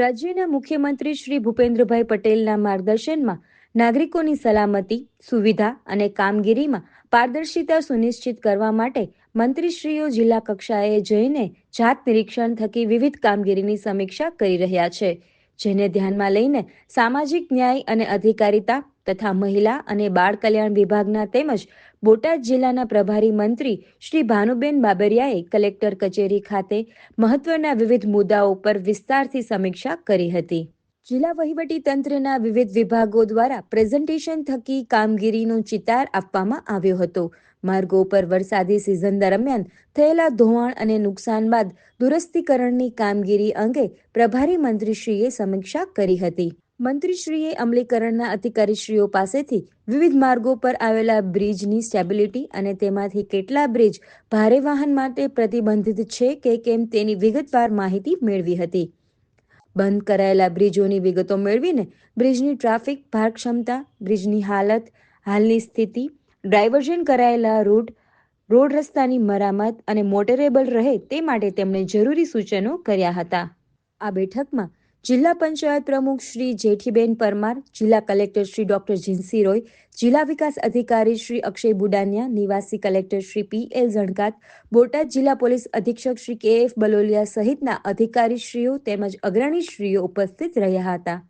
રાજ્યના મુખ્યમંત્રી શ્રી ભૂપેન્દ્રભાઈ પટેલના માર્ગદર્શનમાં નાગરિકોની સલામતી, સુવિધા અને કામગીરીમાં પારદર્શિતા સુનિશ્ચિત કરવા માટે મંત્રીશ્રીઓ જિલ્લા કક્ષાએ જઈને જાત નિરીક્ષણ થકી વિવિધ કામગીરીની સમીક્ષા કરી રહ્યા છે, જેને ધ્યાનમાં લઈને સામાજિક ન્યાય અને અધિકારિતા તથા મહિલા અને બાળ કલ્યાણ વિભાગના તેમજ બોટાદ જિલ્લાના પ્રભારી મંત્રી શ્રી ભાનુબેન બાબરિયાએ કલેક્ટર કચેરી ખાતે મહત્વના વિવિધ મુદ્દાઓ પર વિસ્તારથી સમીક્ષા કરી હતી. જિલ્લા વહીવટી તંત્રના વિવિધ વિભાગો દ્વારા પ્રેઝન્ટેશન થકી કામગીરીનો ચિતાર આપવામાં આવ્યો હતો. માર્ગો પર વરસાદી સિઝન દરમિયાન થયેલા ધોવાણ અને નુકસાન બાદ દુરસ્તીકરણની કામગીરી અંગે પ્રભારી મંત્રીશ્રીએ સમીક્ષા કરી હતી. મંત્રીશ્રીએ અમલીકરણના અધિકારીશ્રીઓ પાસેથી વિવિધ માર્ગો પર આવેલા બ્રિજની સ્ટેબિલિટી અને તેમાંથી કેટલા બ્રિજ ભારે વાહન માટે પ્રતિબંધિત છે કે કેમ તેની વિગતવાર માહિતી મેળવી હતી. બંધ કરાયેલા બ્રિજોની વિગતો મેળવીને બ્રિજની ટ્રાફિક, ભાર ક્ષમતા, બ્રિજની હાલત, હાલની સ્થિતિ, ડાયવર્ઝન કરાયેલા રૂટ, રોડ રસ્તાની મરામત અને મોટરેબલ રહે તે માટે તેમણે જરૂરી સૂચનો કર્યા હતા. આ બેઠકમાં જિલ્લા પંચાયત પ્રમુખ શ્રી જેઠીબેન પરમાર, જિલ્લા કલેક્ટર શ્રી ડોક્ટર જીનસી રોય, જિલ્લા વિકાસ અધિકારી શ્રી અક્ષય બુડાનિયા, નિવાસી collector Shri P L Jhankat, Botad જિલ્લા પોલીસ અધિક્ષક શ્રી કે એફ બલોલિયા સહિતના અધિકારીશ્રીઓ તેમજ અગ્રણીશ્રીઓ ઉપસ્થિત રહ્યા હતા.